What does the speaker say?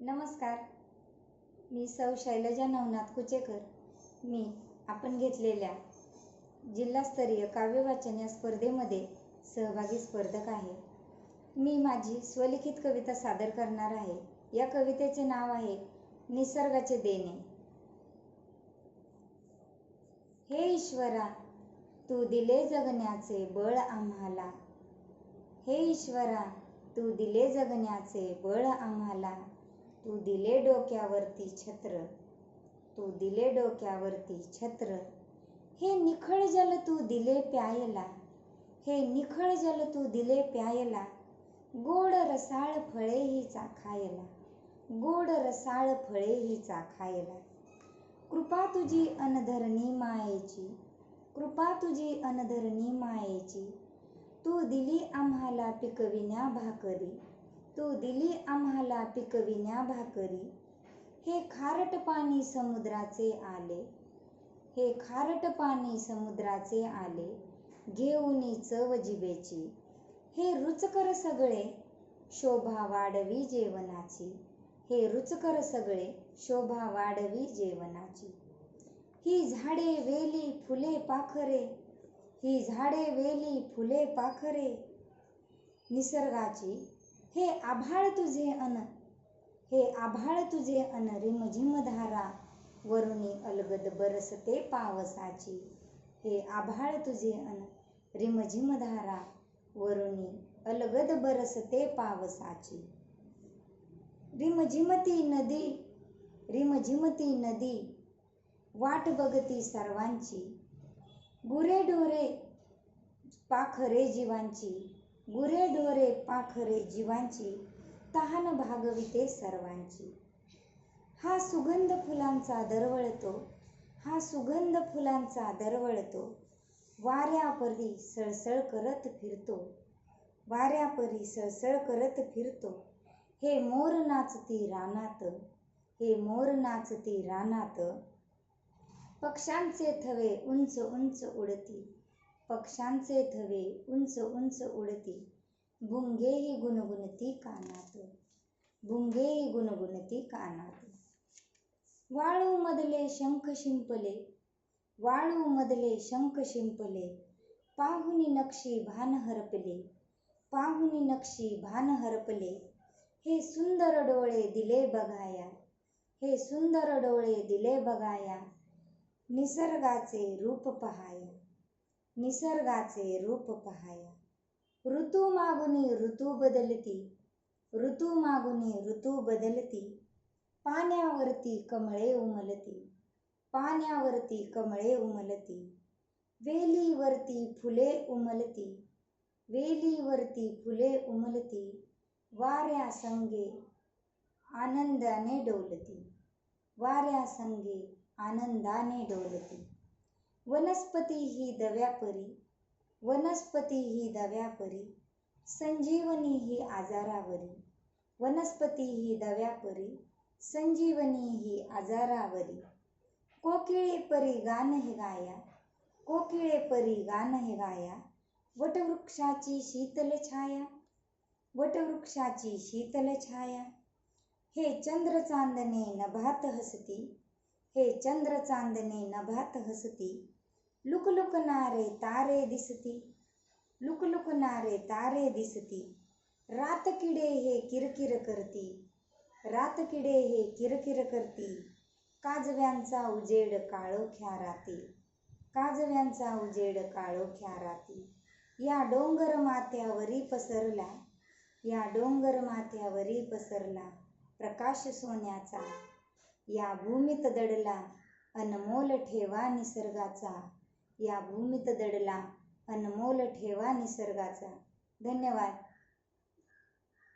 नमस्कार. मी सौ शैलजा नवनाथ कुचेकर. मी आपण घेतलेल्या जिल्हास्तरीय काव्यवाचन या स्पर्धेमध्ये सहभागी स्पर्धक आहे. मी माझी स्वलिखित कविता सादर करणार आहे. या कवितेचे नाव आहे निसर्गाचे देणे. हे ईश्वरा तू दिले जगण्याचे बळ आम्हाला. हे ईश्वरा तू दिले जगण्याचे बळ आम्हाला. तू दिले डोक्यावरती छत्र तू दिले डोक्यावरती छत्र. हे निखळ जल तू दिले प्यायला हे निखळ जल तू दिले प्यायला गोड रसाळ फळे ही चाखायला गोड रसाळ फळे ही चाखायला. कृपा तुझी अनधरणी मायेची कृपा तुझी अनधरणी मायेची तू दिली आम्हाला पिकविण्या भाकरी तू दिली आम्हाला पिकविण्या भाकरी. हे खारट पाणी समुद्राचे आले. हे खारट पाणी समुद्राचे आले. घेऊनी चव जिबेची हे रुचकर सगळे शोभा वाढवी जेवणाची. हे रुचकर सगळे शोभा वाढवी जेवणाची. ही झाडे वेली फुले पाखरे. ही झाडे वेली फुले पाखरे. निसर्गाची हे आभाळ तुझे अन हे आभाळ तुझे अन रिमझिमधारा वरुणी अलगद बरसते पावसाची. हे आभाळ तुझे अन रिमझिमधारा वरुणी अलगद बरसते पावसाची. रिमझिमती नदी रिमझिमती नदी वाट बघती सर्वांची. गुरेढोरे पाखरे जीवांची. गुरेढोरे पाखरे जीवांची तहान भागविते सर्वांची. हा सुगंध फुलांचा दरवळतो हा सुगंध फुलांचा दरवळतो. वाऱ्यापरी सळसळ करत फिरतो वाऱ्यापरी सळसळ करत फिरतो. हे मोर नाचती रानात हे मोर नाचती रानात. पक्ष्यांचे थवे उंच उंच उडती पक्षांचे थवे उंच उंच उडती. भुंगेही गुणगुणती कानात. भुंगेही गुणगुणती कानात. वाळू मधले शंख शिंपले. वाळू मधले शंख शिंपले. पाहुनी नक्षी भान हरपले. पाहुनी नक्षी भान हरपले. हे सुंदर डोळे दिले बघाया. हे सुंदर डोळे दिले बघाया. निसर्गाचे रूप पहाया. निसर्गाचे रूप पहाया. ऋतू मागुनी ऋतू बदलती ऋतू मागुनी ऋतू बदलती. पाण्यावरती कमळे उमलती पाण्यावरती कमळे उमलती. वेलीवरती फुले उमलती वेलीवरती फुले उमलती. वाऱ्या संगे आनंदाने डोलती वाऱ्या संगे आनंदाने डोलती. वनस्पती ही दव्यापरी वनस्पती ही दव्यापरी संजीवनी ही आजारावरी वनस्पती ही दव्यापरी संजीवनी ही आजारावरी. कोकिळे परी गान हे गाया कोकिळे परी गान हे गाया वटवृक्षाची शीतल छाया वटवृक्षाची शीतल छाया. हे चंद्रचांदने नभात हसती हे चंद्रचांदने नभात हसती लुकलुकणारे तारे दिसती. लुकलुकणारे तारे दिसती. रातकिडे हे किरकिर करती. रातकिडे हे किरकिर करती. काजव्यांचा उजेड काळोख्या राती काजव्यांचा उजेड काळोख्या राती या डोंगर माथ्यावरी पसरला. या डोंगर माथ्यावरी पसरला प्रकाश सोन्याचा. या भूमीत दडला अनमोल ठेवा निसर्गाचा. या भूमीत दडला. अनमोल ठेवा निसर्गाचा. धन्यवाद.